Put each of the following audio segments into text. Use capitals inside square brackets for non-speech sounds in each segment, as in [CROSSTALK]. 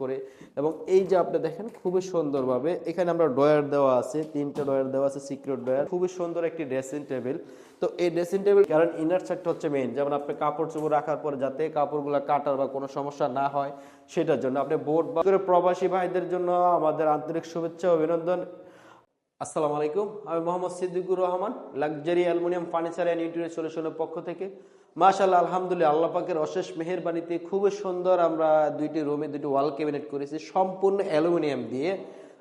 করে। এবং এই যে আপনি দেখেন, খুবই সুন্দরভাবে এখানে আমরা ডয়ার দেওয়া আছে, তিনটা ডয়ার দেওয়া আছে সিক্রেট ডয়ার খুবই সুন্দর একটি ড্রেসিং টেবিল তো এই ড্রেসিং টেবিল কারণ ইনার সাইডটা হচ্ছে মেইন যেমন আপনি কাপড় চোপড় রাখার পর যাতে কাপড়গুলো কাটার বা কোনো সমস্যা না হয়, সেটার জন্য আপনি বোর্ড বা প্রবাসী ভাইদের জন্য আমাদের আন্তরিক শুভেচ্ছা অভিনন্দন। আসসালামু আলাইকুম। আমি Mohammad Siddiqur Rahman luxury aluminium furniture and interior সলিউশনের পক্ষ থেকে। মাশাআল্লাহ, আলহামদুলিল্লাহ, আল্লাহ পাকের অশেষ মেহেরবানিতে খুবই সুন্দর আমরা দুইটি রুমে দুইটি ওয়াল ক্যাবিনেট করেছি, সম্পূর্ণ অ্যালুমিনিয়াম দিয়ে।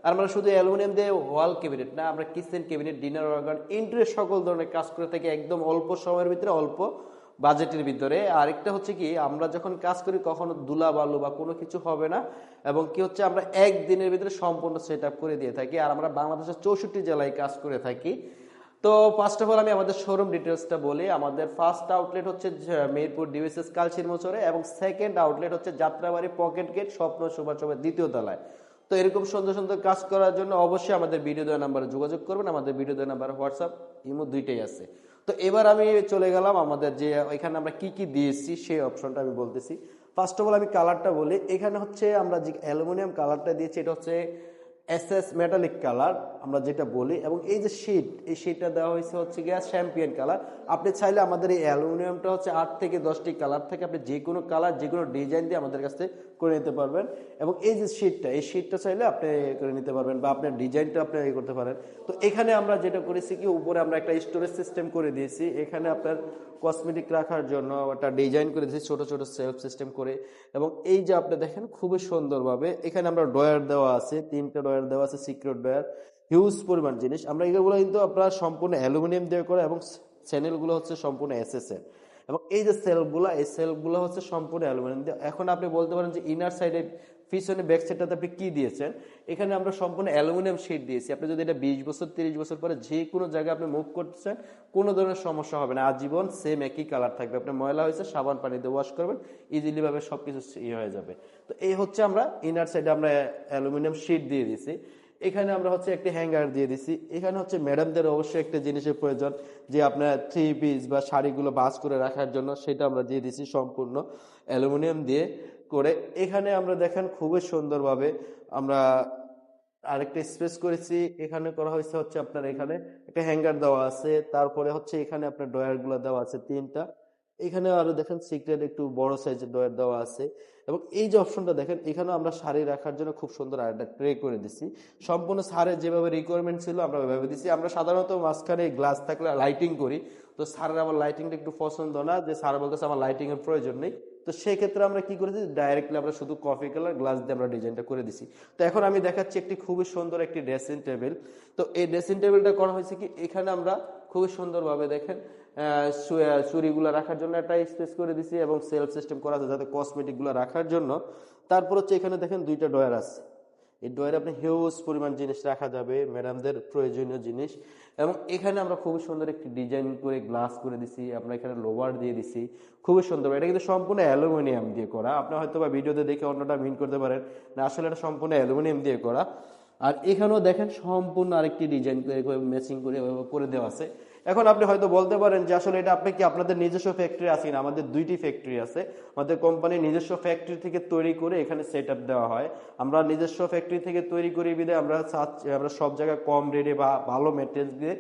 আর আমরা শুধু অ্যালুমিনিয়াম দিয়ে ওয়াল ক্যাবিনেট না, আমরা kitchen cabinet, dinner organ, interior সকল ধরনের কাজ করে থাকি একদম অল্প সময়ের ভিতরে, অল্প বাজেটের ভিতরে। আরেকটা হচ্ছে কি, আমরা যখন কাজ করি কখনো দুলা বালু বা কোনো কিছু হবে না, এবং কি হচ্ছে আমরা একদিনের ভিতরে সম্পূর্ণ সেট করে দিয়ে থাকি। আর আমরা বাংলাদেশের চৌষট্টি জেলায় কাজ করে থাকি। তো ফার্স্ট অফ অল আমি আমাদের শোরুম ডিটেলসটা বলি। আমাদের ফার্স্ট আউটলেট হচ্ছে মেহেরপুর ডিভিসিএস কালচির মোচরে এবং সেকেন্ড আউটলেট হচ্ছে যাত্রাবাড়ি পকেট গেট স্বপ্ন সুভাষের দ্বিতীয় তলায়। তো এরকম সুন্দর সুন্দর কাজ করার জন্য অবশ্যই আমাদের ভিডিও দেওয়া নাম্বারে যোগাযোগ করবেন। আমাদের ভিডিও দেওয়া নাম্বার হোয়াটসঅ্যাপ ইমো দুইটাই আছে। তো এবার আমি চলে গেলাম আমাদের যে, এখানে আমরা কি কি দিয়েছি সেই অপশনটা আমি বলতেছি। ফার্স্ট অফ অল আমি কালারটা বলি। এখানে হচ্ছে আমরা যে অ্যালুমিনিয়াম কালারটা দিয়েছি, এটা হচ্ছে এস এস মেটালিক কালার আমরা যেটা বলি, এবং এই যে শীট এই শেডটা দেওয়া হয়েছে হচ্ছে গ্যাস শ্যাম্পিয়ন কালার আপনি চাইলে আমাদের এই অ্যালুমিনিয়ামটা হচ্ছে আট থেকে দশটি কালার থেকে আপনি যে কোনো কালার যে কোনো ডিজাইন দিয়ে আমাদের কাছ থেকে করে নিতে পারবেন। এবং এই যে শিটটা এই শিটটা চাইলে আপনি করে নিতে পারবেন বা আপনার ডিজাইনটা আপনি ইয়ে করতে পারেন। তো এখানে আমরা যেটা করেছি কি, উপরে আমরা একটা স্টোরেজ সিস্টেম করে দিয়েছি। এখানে আপনার কসমেটিক রাখার জন্য একটা ডিজাইন করে দিয়েছি, ছোট ছোট সেলফ সিস্টেম করে। এবং এই যে আপনি দেখেন, খুবই সুন্দরভাবে এখানে আমরা ডয়ার দেওয়া আছে, তিনটা ডয়ার দেওয়া আছে সিক্রেট ডয়ার হিউজ পরিমাণ জিনিস। আমরা এগুলো কিন্তু আপনার সম্পূর্ণ অ্যালুমিনিয়াম দিয়ে করা এবং চ্যানেলগুলো হচ্ছে সম্পূর্ণ এসএস এর এবং এই যে সেলগুলো, এই সেলগুলো হচ্ছে সম্পূর্ণ অ্যালুমিনিয়াম। দিয়ে এখন আপনি বলতে পারেন যে ইনার সাইডে পিছনে ব্যাক সাইডটাতে আপনি কী দিয়েছেন? এখানে আমরা সম্পূর্ণ অ্যালুমিনিয়াম শিট দিয়েছি। আপনি যদি এটা বিশ বছর, তিরিশ বছর পরে যে কোনো জায়গায় আপনি মুভ করতেছেন, কোনো ধরনের সমস্যা হবে না। আজীবন সেম একই কালার থাকবে। আপনি ময়লা হয়েছে, সাবান পানি দিয়ে ওয়াশ করবেন ইজিলি ভাবে সবকিছু ইয়ে হয়ে যাবে। তো এই হচ্ছে আমরা ইনার সাইডে আমরা অ্যালুমিনিয়াম শিট দিয়ে দিয়েছি। এখানে আমরা হচ্ছে একটি হ্যাঙ্গার দিয়ে দিছি। এখানে হচ্ছে ম্যাডামদের অবশ্যই একটা জিনিসের প্রয়োজন, যে আপনার থ্রি পিস বা শাড়িগুলো বাস করে রাখার জন্য সেটা আমরা দিয়ে দিছি সম্পূর্ণ অ্যালুমিনিয়াম দিয়ে করে। এখানে আমরা দেখেন খুবই সুন্দরভাবে আমরা আরেকটা স্পেস করেছি। এখানে করা হয়েছে হচ্ছে আপনার এখানে একটা হ্যাঙ্গার দেওয়া আছে, তারপরে হচ্ছে এখানে আপনার ডয়ারগুলো দেওয়া আছে তিনটা। এখানে আরও দেখেন সিক্রেট একটু বড় সাইজের দেওয়া আছে। এবং এই যে অপশনটা দেখেন, এখানেও আমরা শাড়ি রাখার জন্য খুব সুন্দর আরেকটা ট্রে করে দিছি। সম্পূর্ণ সারের যেভাবে রিকোয়ারমেন্ট ছিল আমরা ওইভাবে দিছি। আমরা সাধারণত মাঝখানে গ্লাস থাকলে লাইটিং করি। তো স্যারের আমার লাইটিংটা একটু পছন্দ না, যে স্যার বলতেছে আমার লাইটিং এর প্রয়োজন নেই। তো সেই ক্ষেত্রে আমরা কি করেছি ডাইরেক্টলি আমরা শুধু কফি কালার গ্লাস দিয়ে আমরা ডিজাইনটা করে দিছি। তো এখন আমি দেখাচ্ছি একটি খুবই সুন্দর একটি ড্রেসিং টেবিল তো এই ড্রেসিং টেবিলটা করা হয়েছে কি? এখানে আমরা খুবই সুন্দরভাবে দেখেন চুরিগুলো রাখার জন্য একটা স্পেস করে দিছি এবং সেলফ সিস্টেম করা আছে যাতে কসমেটিকগুলো রাখার জন্য। তারপর হচ্ছে এখানে দেখেন দুইটা ডয়ার আছে। এই ডয়ারে আপনি হিউজ পরিমাণ জিনিস রাখা যাবে ম্যাডামদের প্রয়োজনীয় জিনিস। এবং এখানে আমরা খুবই সুন্দর একটি ডিজাইন করে গ্লাস করে দিছি, আমরা এখানে লোভার দিয়ে দিছি। খুবই সুন্দর, এটা কিন্তু সম্পূর্ণ অ্যালুমিনিয়াম দিয়ে করা। আপনি হয়তো বা ভিডিওতে দেখে অন্যটা মিন করতে পারেন, না, আসলে এটা সম্পূর্ণ অ্যালুমিনিয়াম দিয়ে করা। আর এখানেও দেখেন সম্পূর্ণ আরেকটি ডিজাইন করে করে করে দেওয়া আছে। এখন আপনি হয়তো বলতে পারেন যে আসলে এটা আপনি কি আপনাদের নিজস্ব ফ্যাক্টরি আসেন আমাদের দুইটি ফ্যাক্টরি আছে। আমাদের কোম্পানির নিজস্ব ফ্যাক্টরি থেকে তৈরি করে এখানে সেট দেওয়া হয়। আমরা নিজস্ব ফ্যাক্টরি থেকে তৈরি করি বিধে আমরা আমরা সব জায়গায় কম রেটে বা ভালো মেটেরিয়াল দিয়ে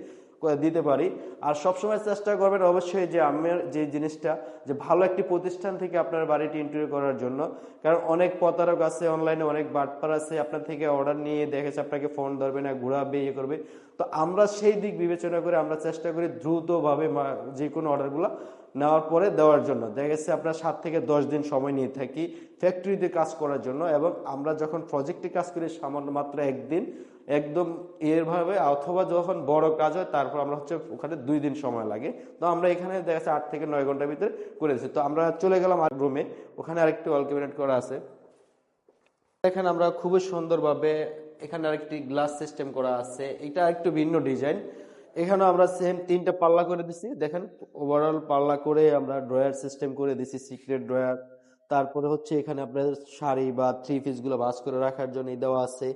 দিতে পারি। আর সবসময় চেষ্টা করবেন অবশ্যই যে আমার যে জিনিসটা, যে ভালো একটি প্রতিষ্ঠান থেকে আপনার বাড়িটি ইন্টারভিউ করার জন্য। কারণ অনেক প্রতারক আছে অনলাইনে অনেক বাটপার আছে, আপনার থেকে অর্ডার নিয়ে দেখেছে, আপনাকে ফোন ধরবে না, ঘুরাবে ইয়ে করবে। তো আমরা সেই দিক বিবেচনা করে আমরা চেষ্টা করি দ্রুতভাবে যে কোনো অর্ডারগুলো নেওয়ার পরে দেওয়ার জন্য। দেখা গেছে আপনার সাত থেকে দশ দিন সময় নিয়ে থাকি ফ্যাক্টরিতে কাজ করার জন্য এবং আমরা যখন প্রজেক্টে কাজ করি সামান্য মাত্র একদিন একদম এরভাবে অথবা যখন বড় কাজ হয়, তারপর আমরা হচ্ছে ওখানে দুই দিন সময় লাগে। তো আমরা এখানে দেখা যাচ্ছে আট থেকে নয় ঘণ্টার ভিতরে করে দিচ্ছি তো আমরা চলে গেলাম আর রুমে ওখানে আরেকটি ওয়াল ক্যাবিনেট করা আছে। এখানে আমরা খুবই সুন্দরভাবে এখানে আরেকটি গ্লাস সিস্টেম করা আছে। এটা একটু ভিন্ন ডিজাইন এখানে আমরা সেম তিনটা পাল্লা করে দিছি। দেখেন ওভারঅল পাল্লা করে আমরা ড্রয়ার সিস্টেম করে দিছি সিক্রেট ড্রয়ার তারপরে হচ্ছে এখানে আপনার শাড়ি বা থ্রি পিসগুলো ভাঁজ করে রাখার জন্য দেওয়া আছে।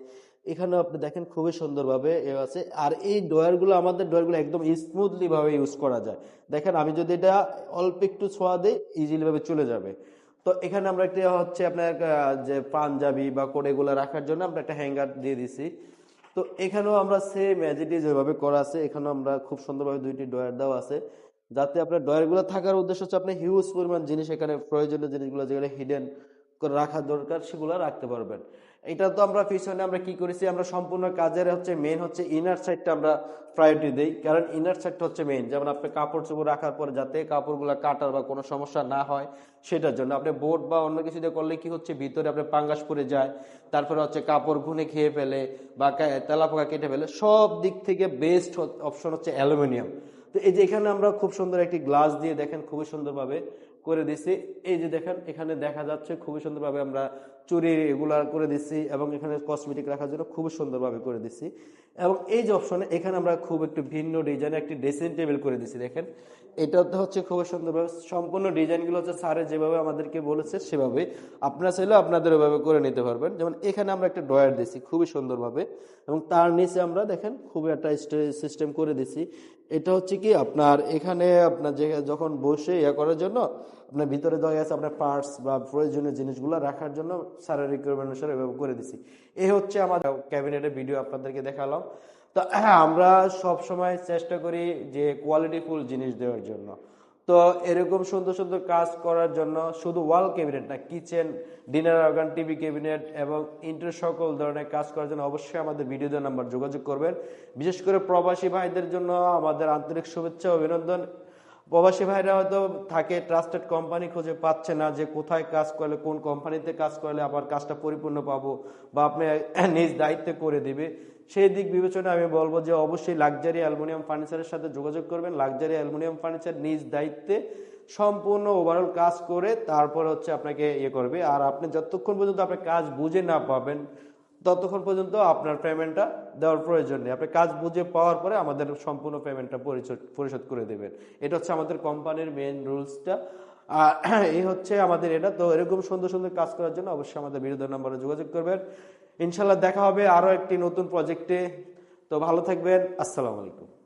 এখানে আপনি দেখেন খুবই সুন্দরভাবে এ আছে। আর এই ড্রয়ারগুলো আমাদের ড্রয়ারগুলো একদম স্মুথলিভাবে ইউজ করা যায়। দেখেন, আমি যদি এটা অল্প একটু ছোঁয়া দিই ইজিলিভাবে চলে যাবে। তো এখানে আমরা একটা হচ্ছে আপনার যে পাঞ্জাবি বা কোট এগুলো রাখার জন্য আমরা একটা হ্যাঙ্গার দিয়ে দিছি। তো এখানেও আমরা সেম অ্যাজিটি যেভাবে করা আছে। এখানেও আমরা খুব সুন্দরভাবে দুইটি ডয়ার দেওয়া আছে। যাতে আপনার ডয়ারগুলো থাকার উদ্দেশ্য হচ্ছে আপনি হিউজ পরিমাণ জিনিস এখানে, প্রয়োজনীয় জিনিসগুলো যেগুলো হিডেন রাখা দরকার, সেগুলো রাখতে পারবেন। এটা তো আমরা পিছনে আমরা কি করেছি? আমরা সম্পূর্ণ কাজের হচ্ছে মেন হচ্ছে ইনার সাইডটা আমরা প্রায়োরিটি দেই। কারণ ইনার সাইডটা হচ্ছে মেন যেমন আপনি কাপড় চোপড় রাখার পরে যাতে কাপড়গুলো কাটার বা কোনো সমস্যা না হয়, সেটার জন্য আপনি বোট বা অন্য কিছু দিয়ে করলে কি হচ্ছে? ভিতরে আপনি পাঙ্গাস পরে যায়, তারপরে হচ্ছে কাপড় ঘুনে খেয়ে ফেলে বা তেলাপোকা কেটে ফেলে, সব দিক থেকে বেস্ট অপশন হচ্ছে অ্যালুমিনিয়াম। তো এই যে এখানে আমরা খুব সুন্দর একটি গ্লাস দিয়ে দেখেন, খুবই সুন্দরভাবে করে দিছি। এই যে দেখেন, এখানে দেখা যাচ্ছে খুবই সুন্দরভাবে আমরা চুরি রেগুলার করে দিচ্ছি এবং এখানে কসমেটিক রাখার জন্য খুব সুন্দরভাবে করে দিচ্ছি এবং এই যে অপশনে এখানে আমরা খুব একটু ভিন্ন ডিজাইনে একটি ড্রেসিং টেবিল করে দিচ্ছি দেখেন। এটা তো হচ্ছে খুবই সুন্দরভাবে সম্পূর্ণ ডিজাইনগুলো হচ্ছে স্যারে যেভাবে আমাদেরকে বলেছে, সেভাবে আপনারা চাইলে আপনাদের ওইভাবে করে নিতে পারবেন। যেমন এখানে আমরা একটা ড্রয়ার দিছি খুবই সুন্দরভাবে, এবং তার নিচে আমরা দেখেন খুবই একটা সিস্টেম করে দিছি এটা হচ্ছে কি আপনার এখানে আপনার যে যখন বসে ইয়ে করার জন্য, আপনার ভিতরে দেওয়া আছে আপনার পার্টস বা প্রয়োজনীয় জিনিসগুলো রাখার জন্য স্যারের রিকোয়ারমেন্ট অনুসারে এভাবে করে দিছি এই হচ্ছে আমাদের ক্যাবিনেটের ভিডিও আপনাদেরকে দেখালাম। তো [CLEARS THROAT] আমরা সব সময় চেষ্টা করি যে কোয়ালিটিফুল জিনিস দেওয়ার জন্য। তো এরকম সুন্দর সুন্দর কাজ করার জন্য শুধু ওয়াল ক্যাবিনেট না kitchen dinner organ TV cabinet এবং ইন্টার সকল ধরনের কাজ করার জন্য অবশ্যই আমাদের ভিডিও নাম্বার যোগাযোগ করবেন। বিশেষ করে প্রবাসী ভাইদের জন্য আমাদের আন্তরিক শুভেচ্ছা অভিনন্দন। প্রবাসী ভাইরা হয়তো থাকে ট্রাস্টেড কোম্পানি খুঁজে পাচ্ছে না যে কোথায় কাজ করলে, কোন কোম্পানিতে কাজ করলে আবার কাজটা পরিপূর্ণ পাবো বা আপনি [COUGHS] নিজ দায়িত্বে করে দিবে। সেই দিক বিবেচনা আমি বলব যে অবশ্যই লাক্সারি অ্যালুমিনিয়াম ফার্নিচারের সাথে যোগাযোগ করবেন। লাক্সারি অ্যালুমিনিয়াম ফার্নিচার নিজ দায়িত্বে সম্পূর্ণ ওভারঅল কাজ করে তারপর হচ্ছে আপনাকে ইয়ে করবে। আর আপনি যতক্ষণ পর্যন্ত আপনি কাজ বুঝে না পাবেন ততক্ষণ পর্যন্ত আপনার পেমেন্টটা দেওয়ার প্রয়োজন নেই। আপনি কাজ বুঝে পাওয়ার পরে আমাদের সম্পূর্ণ পেমেন্টটা পরিশোধ করে দেবেন। এটা হচ্ছে আমাদের কোম্পানির মেন রুলসটা আর এই হচ্ছে আমাদের এটা। তো এরকম সুন্দর সুন্দর কাজ করার জন্য অবশ্যই আমাদের বিরোধী নম্বরে যোগাযোগ করবেন। ইনশাল্লাহ দেখা হবে আরও একটি নতুন প্রজেক্টে তো ভালো থাকবেন। আসসালামু আলাইকুম।